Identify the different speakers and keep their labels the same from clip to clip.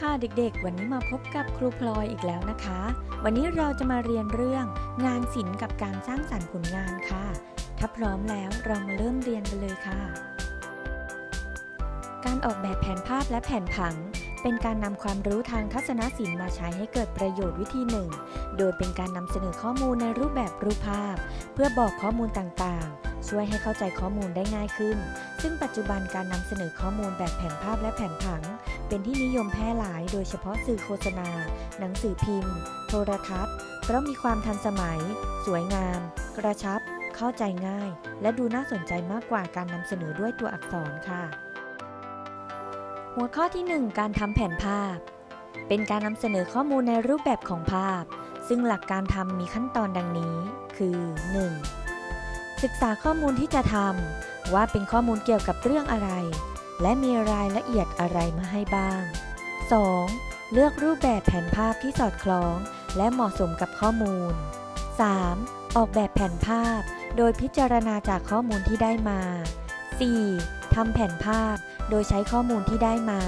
Speaker 1: ค่ะเด็กๆ วันนี้มาพบกับครูพลอยอีกแล้วนะคะ วันนี้เราจะมาเรียนเรื่องงานศิลป์กับการสร้างสรรค์ผลงานค่ะ ถ้าพร้อมแล้วเรามาเริ่มเรียนกันเลยค่ะ การออกแบบแผนภาพและแผนผัง เป็นการนำความรู้ทางทัศนศิลป์มาใช้ให้เกิดประโยชน์วิธีหนึ่ง โดยเป็นการนำเสนอข้อมูลในรูปแบบรูปภาพ เพื่อบอกข้อมูลต่างๆช่วยให้เข้าใจข้อมูลได้ง่ายขึ้น ซึ่งปัจจุบันการนำเสนอข้อมูลแบบแผนภาพและแผนผัง เป็นที่นิยมแพร่หลายโดยเฉพาะสื่อโฆษณา หนังสือพิมพ์ โทรทัศน์ เพราะมีความทันสมัย สวยงาม กระชับ เข้าใจง่าย และดูน่าสนใจมากกว่าการนำเสนอด้วยตัวอักษรค่ะ หัวข้อที่ 1 การทำแผนภาพ เป็นการนำเสนอข้อมูลในรูปแบบของภาพ ซึ่งหลักการทำมีขั้นตอนดังนี้ คือ 1. ศึกษาข้อมูลที่จะทำว่าเป็นข้อมูลเกี่ยวกับเรื่องอะไร และมีรายละเอียดอะไรมาให้บ้าง 2. เลือกรูปแบบแผนภาพที่สอดคล้อง และเหมาะสมกับข้อมูล 3. ออกแบบแผนภาพ โดยพิจารณาจากข้อมูลที่ได้มา 4. ทำแผนภาพ โดยใช้ข้อมูลที่ได้มา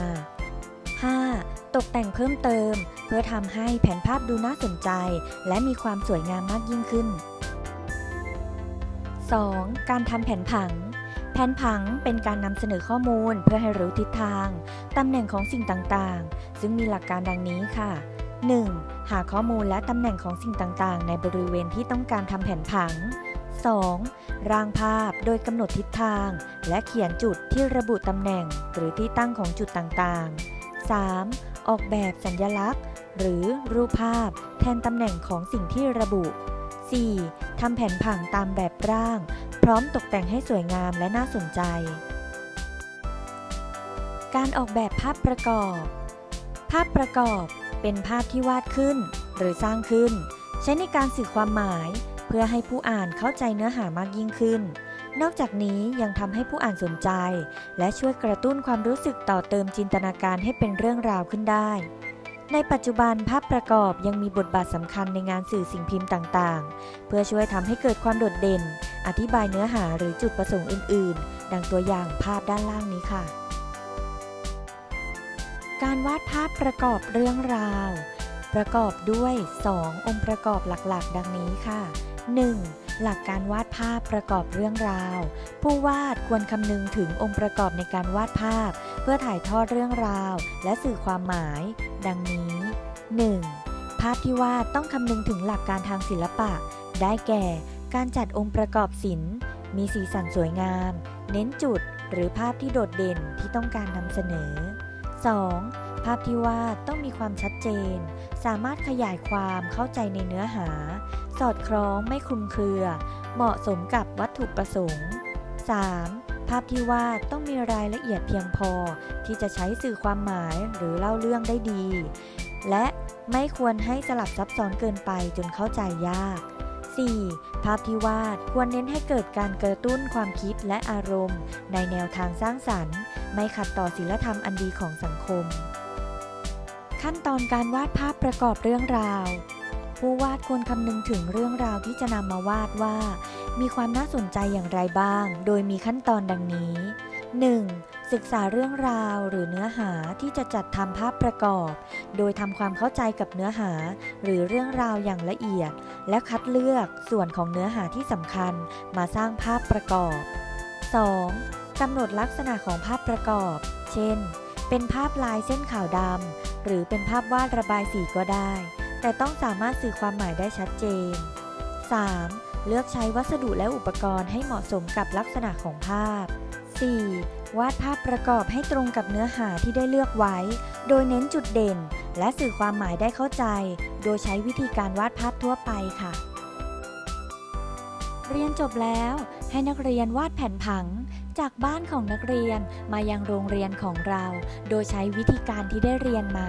Speaker 1: 5. ตกแต่งเพิ่มเติม เพื่อทำให้แผนภาพดูน่าสนใจ และมีความสวยงามมากยิ่งขึ้น 2. การทำแผนผัง แผนผังเป็นการนำเสนอข้อมูลเพื่อให้รู้ทิศทาง ตำแหน่งของสิ่งต่างๆ ซึ่งมีหลักการดังนี้ค่ะ 1. หาข้อมูลและตำแหน่งของสิ่งต่างๆ ในบริเวณที่ต้องการทำแผนผัง 2. ร่างภาพโดยกำหนดทิศทาง และเขียนจุดที่ระบุตำแหน่งหรือที่ตั้งของจุดต่างๆ 3. ออกแบบสัญญลักษณ์ หรือรูปภาพ แทนตำแหน่งของสิ่งที่ระบุ 4. ทำแผนผังตามแบบร่าง ร้อมตกแต่งให้สวยงามและน่าสนใจ การออกแบบภาพประกอบ ภาพประกอบเป็นภาพที่วาดขึ้น หรือสร้างขึ้น ใช้ในการสื่อความหมาย เพื่อให้ผู้อ่านเข้าใจเนื้อหามากยิ่งขึ้น นอกจากนี้ยังทำให้ผู้อ่านสนใจ และช่วยกระตุ้นความรู้สึกต่อเติมจินตนาการให้เป็นเรื่องราวขึ้นได้ ในปัจจุบันภาพประกอบยังมีบทบาทสำคัญในงานสื่อสิ่งพิมพ์ต่างๆ เพื่อช่วยทำให้เกิดความโดดเด่น อธิบายเนื้อหาหรือจุดประสงค์อื่น ๆ ดังตัวอย่างภาพด้านล่างนี้ค่ะ การวาดภาพประกอบเรื่องราว ประกอบด้วย 2 องค์ประกอบหลักๆ ดังนี้ค่ะ 1. หลักการวาดภาพประกอบเรื่องราว ผู้วาดควรคำนึงถึงองค์ประกอบในการวาดภาพ เพื่อถ่ายทอดเรื่องราว และสื่อความหมาย ดังนี้ 1. ภาพที่วาดต้องคำนึงถึงหลักการทางศิลปะ ได้แก่ การจัดองค์ประกอบศิลป์ มีสีสันสวยงาม เน้นจุดหรือภาพที่โดดเด่นที่ต้องการนำเสนอ 2. ภาพที่วาดต้องมีความชัดเจน สามารถขยายความเข้าใจในเนื้อหา สอดคล้องไม่คลุมเครือ เหมาะสมกับวัตถุประสงค์ 3. ภาพที่วาดต้องมีรายละเอียดเพียงพอที่จะใช้สื่อความหมายหรือเล่าเรื่องได้ดี และไม่ควรให้สลับซับซ้อนเกินไปจนเข้าใจยาก 4. ภาพที่วาดควรเน้นให้เกิดการกระตุ้นความคิดและอารมณ์ ในแนวทางสร้างสรรค์ ไม่ขัดต่อศีลธรรมอันดีของสังคม ขั้นตอนการวาดภาพประกอบเรื่องราว ผู้วาดควรคำนึงถึงเรื่องราวที่จะนำมาวาดว่า มีความน่าสนใจอย่างไรบ้าง โดยมีขั้นตอนดังนี้ 1. ศึกษาเรื่องราวหรือเนื้อหาที่จะจัดทำภาพประกอบ โดยทำความเข้าใจกับเนื้อหา หรือเรื่องราวอย่างละเอียด และคัดเลือกส่วนของเนื้อหาที่สำคัญมาสร้างภาพประกอบ 2. กำหนดลักษณะของภาพประกอบ เช่น เป็นภาพลายเส้นขาวดำหรือเป็นภาพวาดระบายสีก็ได้ แต่ต้องสามารถสื่อความหมายได้ชัดเจน 3. เลือกใช้วัสดุและอุปกรณ์ให้เหมาะสมกับลักษณะของภาพ 4. วาดภาพประกอบให้ตรงกับเนื้อหาที่ได้เลือกไว้ โดยเน้นจุดเด่น และสื่อความหมายได้เข้าใจ โดยใช้วิธีการวาดภาพทั่วไปค่ะ เรียนจบแล้ว ให้นักเรียนวาดแผนผัง จากบ้านของนักเรียนมายังโรงเรียนของเรา โดยใช้วิธีการที่ได้เรียนมา